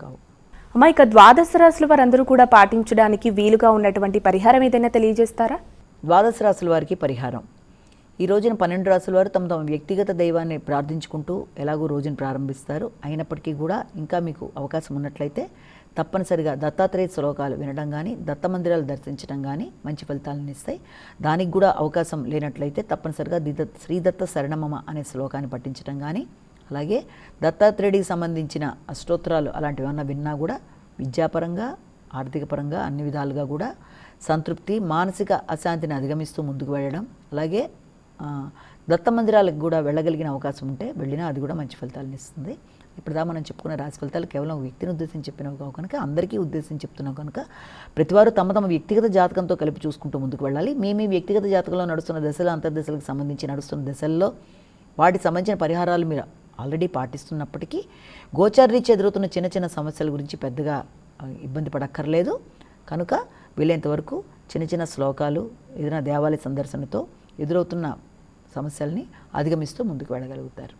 కావు. అమ్మా ఇక ద్వాదశ రాశుల వారందరూ కూడా పాటించడానికి వీలుగా ఉన్నటువంటి పరిహారం ఏదైనా తెలియజేస్తారా? ద్వాదశ రాశుల వారికి పరిహారం. ఈ రోజున పన్నెండు రాశుల వారు తమ తమ వ్యక్తిగత దైవాన్ని ప్రార్థించుకుంటూ ఎలాగో రోజును ప్రారంభిస్తారు. అయినప్పటికీ కూడా ఇంకా మీకు అవకాశం ఉన్నట్లయితే తప్పనిసరిగా దత్తాత్రేయ శ్లోకాలు వినడం కానీ దత్త మందిరాలు దర్శించడం కానీ మంచి ఫలితాలను ఇస్తాయి. దానికి కూడా అవకాశం లేనట్లయితే తప్పనిసరిగా దిద శ్రీదత్త శరణమమ అనే శ్లోకాన్ని పఠించడం కానీ అలాగే దత్తాత్రేయుడికి సంబంధించిన అష్టోత్తరాలు అలాంటివి ఏమన్నా విన్నా కూడా విద్యాపరంగా ఆర్థిక పరంగా అన్ని విధాలుగా కూడా సంతృప్తి మానసిక అశాంతిని అధిగమిస్తూ ముందుకు వెళ్ళడం అలాగే దత్త మందిరాలకు కూడా వెళ్ళగలిగిన అవకాశం ఉంటే వెళ్ళినా అది కూడా మంచి ఫలితాలను ఇస్తుంది. ఇప్పుడుదా మనం చెప్పుకున్న రాశి ఫలితాలు కేవలం వ్యక్తిని ఉద్దేశించి చెప్పినవి కావు కనుక అందరికీ ఉద్దేశించి చెప్తున్నాం కనుక ప్రతివారు తమ తమ వ్యక్తిగత జాతకంతో కలిపి చూసుకుంటూ ముందుకు వెళ్ళాలి. మీ మీ వ్యక్తిగత జాతకంలో నడుస్తున్న దశలు అంతర్దశలకు సంబంధించి నడుస్తున్న దశల్లో వాటికి సంబంధించిన పరిహారాలు మీరు ఆల్రెడీ పాటిస్తున్నప్పటికీ గోచారీత్యా ఎదురవుతున్న చిన్న చిన్న సమస్యల గురించి పెద్దగా ఇబ్బంది పడక్కర్లేదు. కనుక వీలైనంత వరకు చిన్న చిన్న శ్లోకాలు ఏదైనా దేవాలయ సందర్శనతో ఎదురవుతున్న సమస్యల్ని అధిగమిస్తూ ముందుకు వెళ్ళగలుగుతారు.